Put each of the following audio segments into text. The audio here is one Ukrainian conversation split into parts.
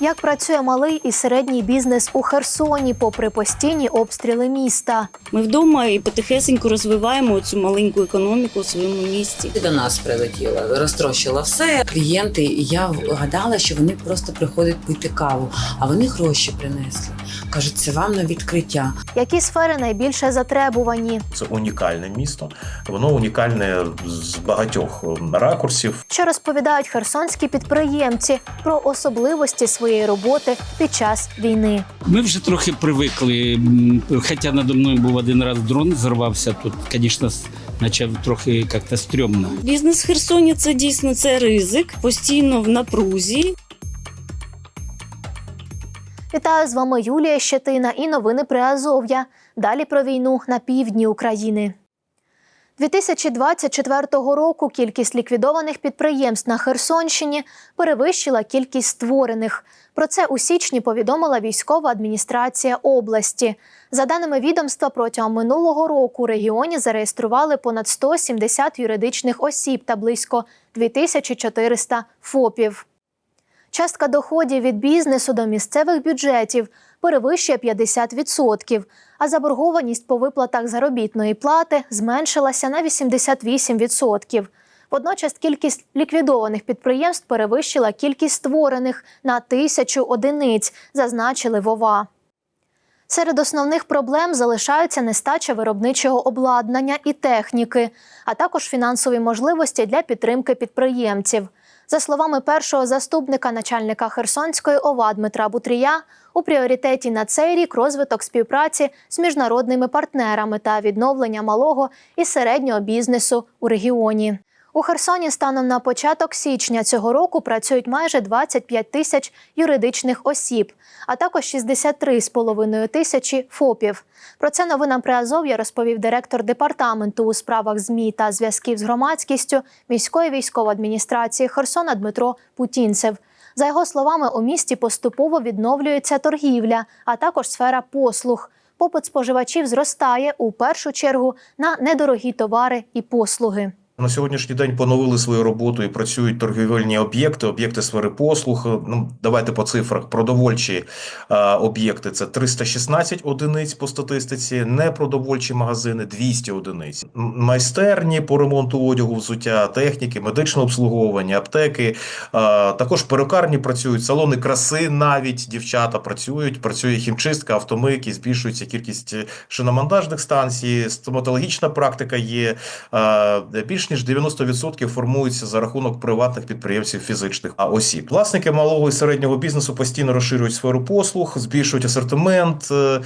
Як працює малий і середній бізнес у Херсоні, попри постійні обстріли міста? Ми вдома і потихесеньку розвиваємо цю маленьку економіку у своєму місті. До нас прилетіла, розтрощила все. Клієнти, і я гадала, що вони просто приходять пити каву, а вони гроші принесли. Кажуть, це вам на відкриття. Які сфери найбільше затребувані? Це унікальне місто. Воно унікальне з багатьох ем, ракурсів. Що розповідають херсонські підприємці про особливості своєї роботи під час війни? Ми вже трохи привикли. Хоча надо мною був один раз дрон зірвався, тут, звісно, почав трохи як-то стрьомно. Бізнес в Херсоні це дійсно це ризик, постійно в напрузі. Вітаю з вами Юлія Щетина і новини при Азов'я. Далі про війну на півдні України. 2024 року кількість ліквідованих підприємств на Херсонщині перевищила кількість створених. Про це у січні повідомила військова адміністрація області. За даними відомства, протягом минулого року у регіоні зареєстрували понад 170 юридичних осіб та близько 2400 ФОПів. Частка доходів від бізнесу до місцевих бюджетів перевищує 50%, а заборгованість по виплатах заробітної плати зменшилася на 88%. Водночас кількість ліквідованих підприємств перевищила кількість створених на тисячу одиниць, зазначили ВОВА. Серед основних проблем залишаються нестача виробничого обладнання і техніки, а також фінансові можливості для підтримки підприємців. За словами першого заступника начальника Херсонської ОВА Дмитра Бутрія, у пріоритеті на цей рік розвиток співпраці з міжнародними партнерами та відновлення малого і середнього бізнесу у регіоні. У Херсоні станом на початок січня цього року працюють майже 25 тисяч юридичних осіб, а також 63,5 тисячі ФОПів. Про це новинам Приазов'я розповів директор департаменту у справах ЗМІ та зв'язків з громадськістю міської військової адміністрації Херсона Дмитро Путінцев. За його словами, у місті поступово відновлюється торгівля, а також сфера послуг. Попит споживачів зростає у першу чергу на недорогі товари і послуги. На сьогоднішній день поновили свою роботу і працюють торгівельні об'єкти, об'єкти сфери послуг. Ну давайте по цифрах. Продовольчі е, об'єкти це 316 одиниць по статистиці, непродовольчі магазини 200 одиниць. Майстерні по ремонту одягу, взуття, техніки, медичне обслуговування, аптеки. Е, також перукарні працюють, салони краси, навіть дівчата працюють. Працює хімчистка, автомийки, збільшується кількість шиномонтажних станцій, стоматологічна практика є. Е, Більш ніж 90% формуються за рахунок приватних підприємців фізичних осіб. Власники малого і середнього бізнесу постійно розширюють сферу послуг, збільшують асортимент, е, е,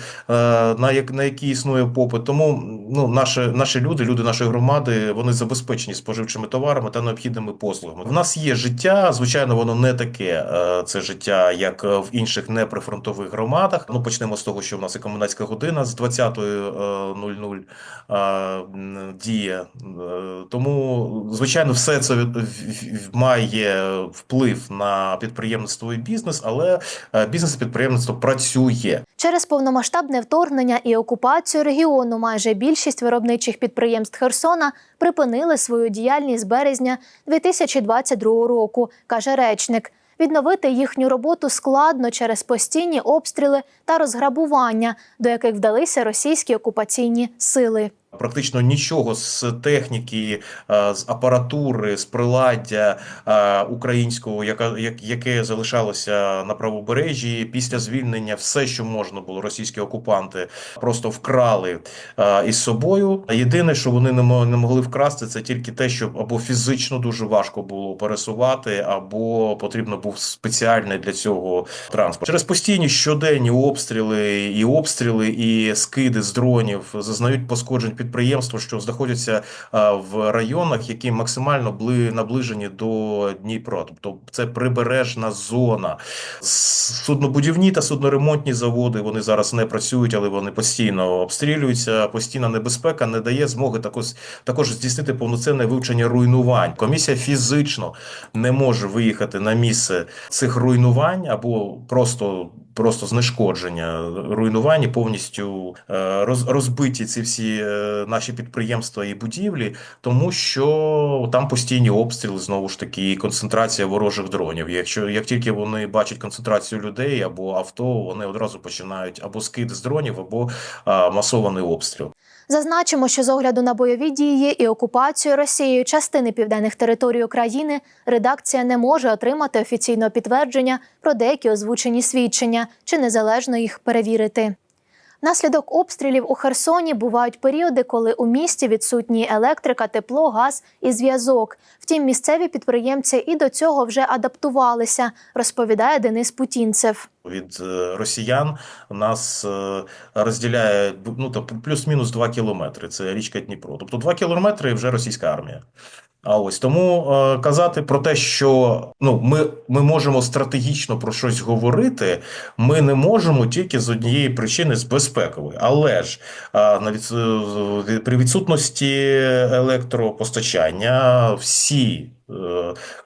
на як на який існує попит. Тому ну наші, наші люди, люди нашої громади, вони забезпечені споживчими товарами та необхідними послугами. В нас є життя, звичайно, воно не таке. е, Це життя, як в інших неприфронтових громадах. Ну почнемо з того, що в нас і комендантська година з 20.00 е, м, діє. Е, Тому, звичайно, все це має вплив на підприємництво і бізнес, але е, бізнес і підприємництво працює. Через повномасштабне вторгнення і окупацію регіону майже більшість виробничих підприємств Херсона припинили свою діяльність з березня 2022 року, каже речник. Відновити їхню роботу складно через постійні обстріли та розграбування, до яких вдалися російські окупаційні сили. Практично нічого з техніки, е, з апаратури, з приладдя е, українського, яка як- яке залишалося на правобережжі після звільнення, все, що можна було, російські окупанти просто вкрали е, із собою. Єдине, що вони не могли вкрасти, це тільки те, що або фізично дуже важко було пересувати, або потрібно був спеціальний для цього транспорт. Через постійні щоденні обстріли і обстріли, і скиди з дронів зазнають пошкоджень підприємства, що знаходяться в районах, які максимально бли наближені до Дніпра. Тобто це прибережна зона. Суднобудівні та судноремонтні заводи вони зараз не працюють, але вони постійно обстрілюються. Постійна небезпека не дає змоги також, також здійснити повноцінне вивчення руйнувань. Комісія фізично не може виїхати на місце цих руйнувань або просто просто знешкодження, руйнування, повністю е, роз- розбиті ці всі е, наші підприємства і будівлі, тому що там постійні обстріли знову ж таки і концентрація ворожих дронів. Якщо як тільки вони бачать концентрацію людей або авто, вони одразу починають або скид з дронів, або масований обстріл. Зазначимо, що з огляду на бойові дії і окупацію Росією частини південних територій України редакція не може отримати офіційного підтвердження про деякі озвучені свідчення чи незалежно їх перевірити. Внаслідок обстрілів у Херсоні бувають періоди, коли у місті відсутні електрика, тепло, газ і зв'язок. Втім, місцеві підприємці і до цього вже адаптувалися, розповідає Денис Путінцев. Від е, росіян нас е, розділяє ну плюс-мінус 2 кілометри. Це річка Дніпро. Тобто 2 кілометри вже російська армія. А ось тому е, казати про те, що ну ми, ми можемо стратегічно про щось говорити, ми не можемо тільки з однієї причини з безпекової. Але ж е, на від, е, при відсутності електропостачання всі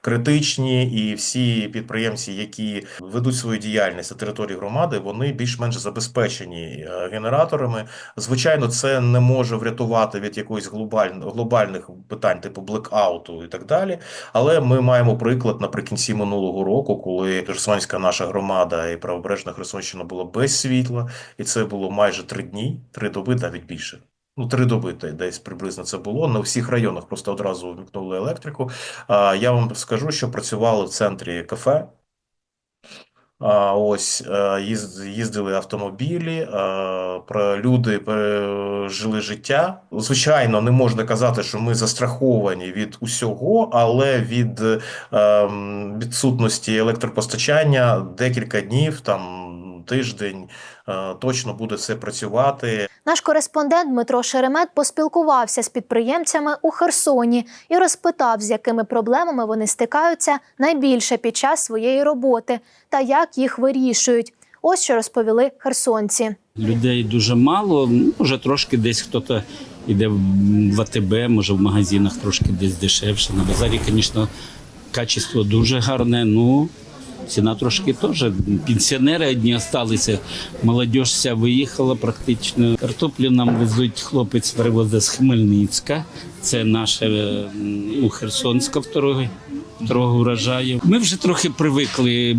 критичні і всі підприємці, які ведуть свою діяльність на території громади, вони більш-менш забезпечені е, генераторами. Звичайно, це не може врятувати від якоїсь глобаль- глобальних питань, типу блекауту і так далі. Але ми маємо приклад наприкінці минулого року, коли Херсонська наша громада і правобережна Херсонщина була без світла, і це було майже три дні, три доби, навіть більше. Ну, три доби десь приблизно це було. На всіх районах просто одразу вмикнули електрику. А, Я вам скажу, що працювали в центрі кафе. А, ось е, їздили автомобілі, про люди е, жили життя. Звичайно, не можна казати, що ми застраховані від усього, але від е, відсутності електропостачання декілька днів, там тиждень е, точно буде все працювати. Наш кореспондент Дмитро Шеремет поспілкувався з підприємцями у Херсоні і розпитав, з якими проблемами вони стикаються найбільше під час своєї роботи та як їх вирішують. Ось що розповіли херсонці. Людей дуже мало. Може, трошки десь хтось іде в АТБ, може в магазинах трошки десь дешевше. На базарі, звісно, качество дуже гарне. Ну ціна трошки теж. Пенсіонери одні залишилися. Молодь вся виїхала практично. Картоплю нам везуть хлопець привозить з Хмельницька. Це наша м, ну, Херсонська второго. Второго урожаю. Ми вже трохи привикли.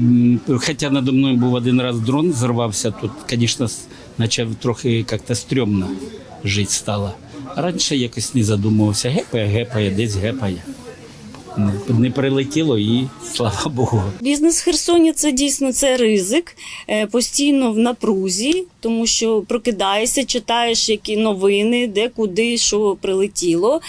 Хоча надо мною був один раз дрон зірвався, тут, звісно, почав трохи як-то стрьомно жити стало. Раніше якось не задумувався. Гепає, гепає, десь гепає. Не- прилетіло і слава Богу. Бізнес в Херсоні це дійсно це ризик, е, постійно в напрузі, тому що прокидаєшся, читаєш які новини, де куди що прилетіло,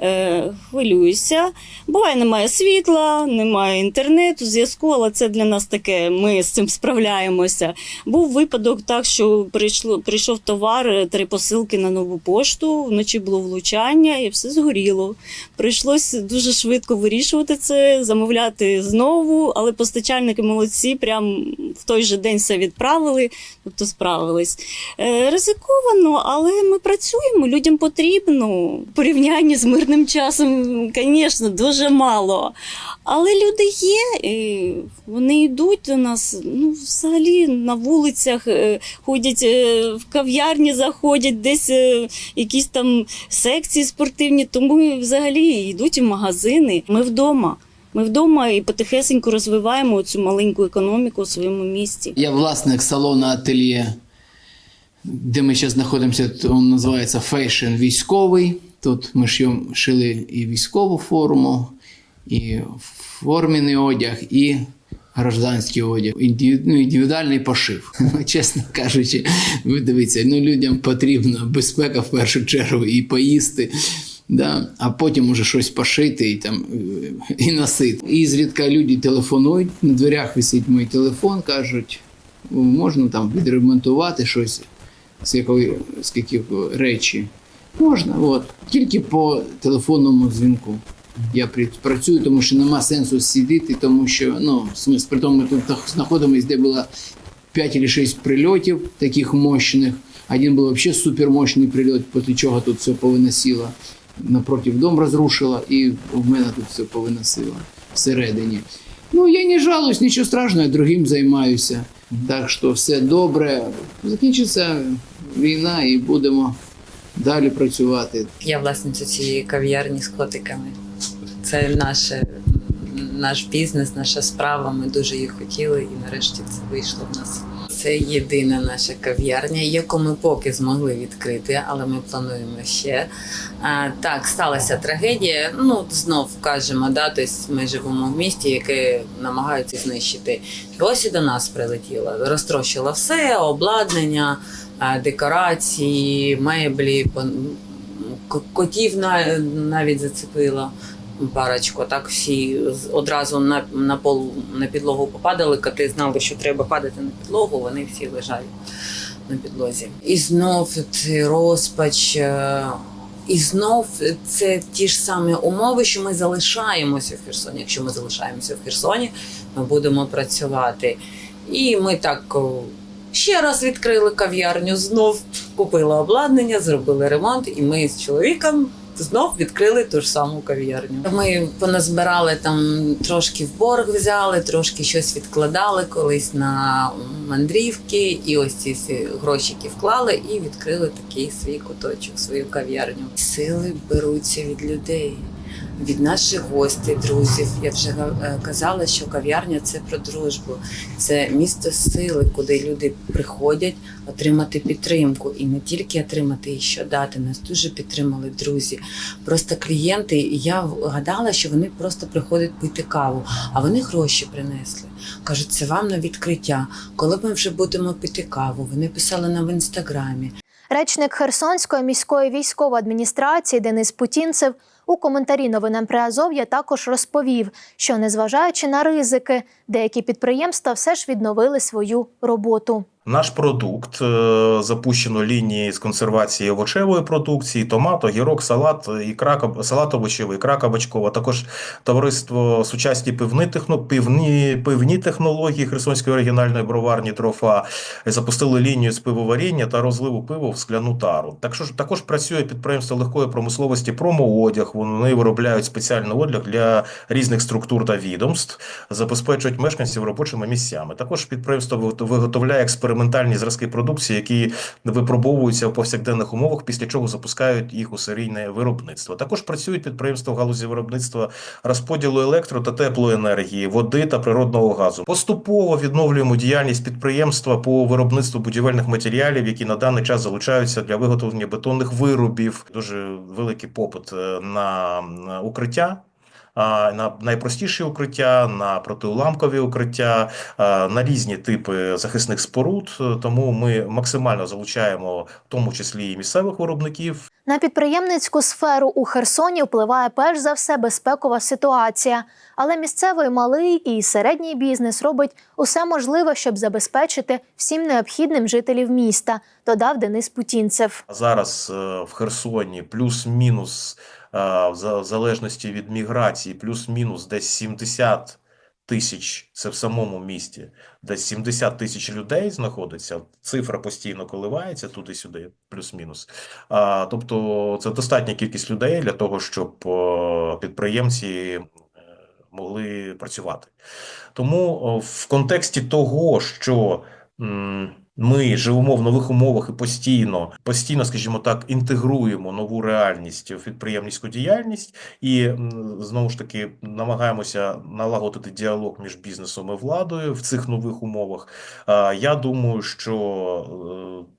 е, хвилюєшся. Буває, немає світла, немає інтернету, зв'язку, але це для нас таке. Ми з цим справляємося. Був випадок так, що прийшло, прийшов товар, е, три посилки на нову пошту. Вночі було влучання і все згоріло. Прийшлось дуже швидко вирішувати це, замовляти знову, але постачальники молодці, прям в той же день все відправили, тобто справились. Е, ризиковано, але ми працюємо, людям потрібно. В порівнянні з мирним часом, звісно, дуже мало. Але люди є, вони йдуть до нас. Ну, взагалі на вулицях е, ходять е, в кав'ярні, заходять, десь якісь там секції спортивні, тому взагалі йдуть в магазини. Ми вдома. Ми вдома і потихесеньку розвиваємо цю маленьку економіку у своєму місті. Я власник салону ательє, де ми зараз знаходимося, він називається Фейшн військовий. Тут ми шили і військову форму, і формений одяг, і гражданський одяг, ну, індивідуальний пошив. Чесно кажучи, ви дивіться, ну, людям потрібна безпека в першу чергу і поїсти. Да? А потім уже щось пошити і, там, і носити. І зрідка люди телефонують, на дверях висить мій телефон, кажуть, можна там відремонтувати щось з з речі. Можна, от. Тільки по телефонному дзвінку. Я працюю, тому що нема сенсу сидіти, тому що ну, в при тому ми тут знаходимося, де було 5 чи 6 прильотів таких мощних. Один був взагалі супермощний прильот, після чого тут все повиносило. Напротив дом розрушило, і в мене тут все повиносило всередині. Ну, я не жалуюсь, нічого страшного, я другим займаюся. Так що все добре. Закінчиться війна і будемо далі працювати. Я власниця цієї кав'ярні з котиками. Це наше, наш бізнес, наша справа. Ми дуже її хотіли, і нарешті це вийшло в нас. Це єдина наша кав'ярня, яку ми поки змогли відкрити, але ми плануємо ще. А, так, сталася трагедія. Ну, знов кажемо, да, тобто ми живемо в місті, яке намагаються знищити. І ось і до нас прилетіло. Розтрощило все, обладнання, декорації, меблі, котів навіть зацепило парочку. Так всі одразу на, на пол на підлогу попадали. Коти знали, що треба падати на підлогу. Вони всі лежали на підлозі. І знов це розпач. е, І знов це ті ж самі умови, що ми залишаємося в Херсоні. Якщо ми залишаємося в Херсоні, ми будемо працювати. І ми так ще раз відкрили кав'ярню, знов купили обладнання, зробили ремонт, і ми з чоловіком знов відкрили ту ж саму кав'ярню. Ми поназбирали там трошки в борг взяли, трошки щось відкладали колись на мандрівки, і ось ці всі грошики вклали і відкрили такий свій куточок, свою кав'ярню. Сили беруться від людей. Від наших гостей, друзів. Я вже е, казала, що кав'ярня це про дружбу, це місто сили, куди люди приходять отримати підтримку і не тільки отримати і що дати. Нас дуже підтримали друзі. Просто клієнти. і Я гадала, що вони просто приходять пити каву, а вони гроші принесли. Кажуть, це вам на відкриття. Коли ми вже будемо пити каву? Вони писали нам в інстаграмі. Речник Херсонської міської військової адміністрації Денис Путінцев у коментарі новинам Приазов'я також розповів, що незважаючи на ризики, деякі підприємства все ж відновили свою роботу. Наш продукт е, запущено лінії з консервації овочевої продукції, томат, огірок, салат, ікра, салат овочевий, ікра кабачкова. Також товариство сучасні пивні, пивні, пивні технології Херсонської оригінальної броварні трофа запустили лінію з пивоваріння та розливу пива в скляну тару. Так що також працює підприємство легкої промисловості промоодяг. Вони виробляють спеціальний одяг для різних структур та відомств, забезпечують мешканців робочими місцями. Також підприємство вигот- виготовляє експериментальні зразки продукції, які випробовуються в повсякденних умовах, після чого запускають їх у серійне виробництво. Також працюють підприємства в галузі виробництва розподілу електро та теплоенергії, води та природного газу. Поступово відновлюємо діяльність підприємства по виробництву будівельних матеріалів, які на даний час залучаються для виготовлення бетонних виробів. Дуже великий попит е, на на укриття. На найпростіші укриття, на протиуламкові укриття, на різні типи захисних споруд. Тому ми максимально залучаємо, в тому числі і місцевих виробників, На підприємницьку сферу у Херсоні впливає перш за все безпекова ситуація, але місцевий малий і середній бізнес робить усе можливе, щоб забезпечити всім необхідним жителів міста, додав Денис Путінцев. Зараз е, в Херсоні плюс-мінус, в залежності від міграції, плюс-мінус десь 70 тисяч, це в самому місті, десь 70 тисяч людей знаходиться. Цифра постійно коливається туди-сюди, плюс-мінус. Тобто це достатня кількість людей для того, щоб е, підприємці е, могли працювати. Тому в контексті того, що ми живемо в нових умовах і постійно, постійно, скажімо так, інтегруємо нову реальність в підприємницьку діяльність і знову ж таки намагаємося налагодити діалог між бізнесом і владою в цих нових умовах. Я думаю, що е,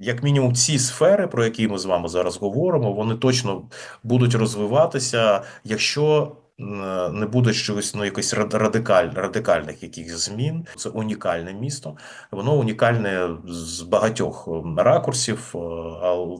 як мінімум ці сфери, про які ми з вами зараз говоримо, вони точно будуть розвиватися, якщо не буде щось ну якось рад- радикаль, радикальних якихось змін. Це унікальне місто. Воно унікальне з багатьох ракурсів, е,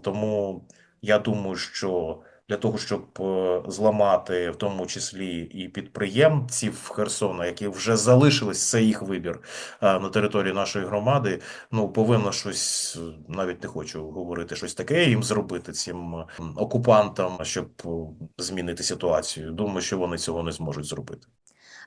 тому я думаю, що для того, щоб е, зламати в тому числі і підприємців Херсона, які вже залишились, це їх вибір е, на території нашої громади. Ну повинно щось е, навіть не хочу говорити щось таке їм зробити цим окупантам, щоб змінити ситуацію. Думаю, що вони цього не зможуть зробити.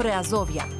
Приазов'я.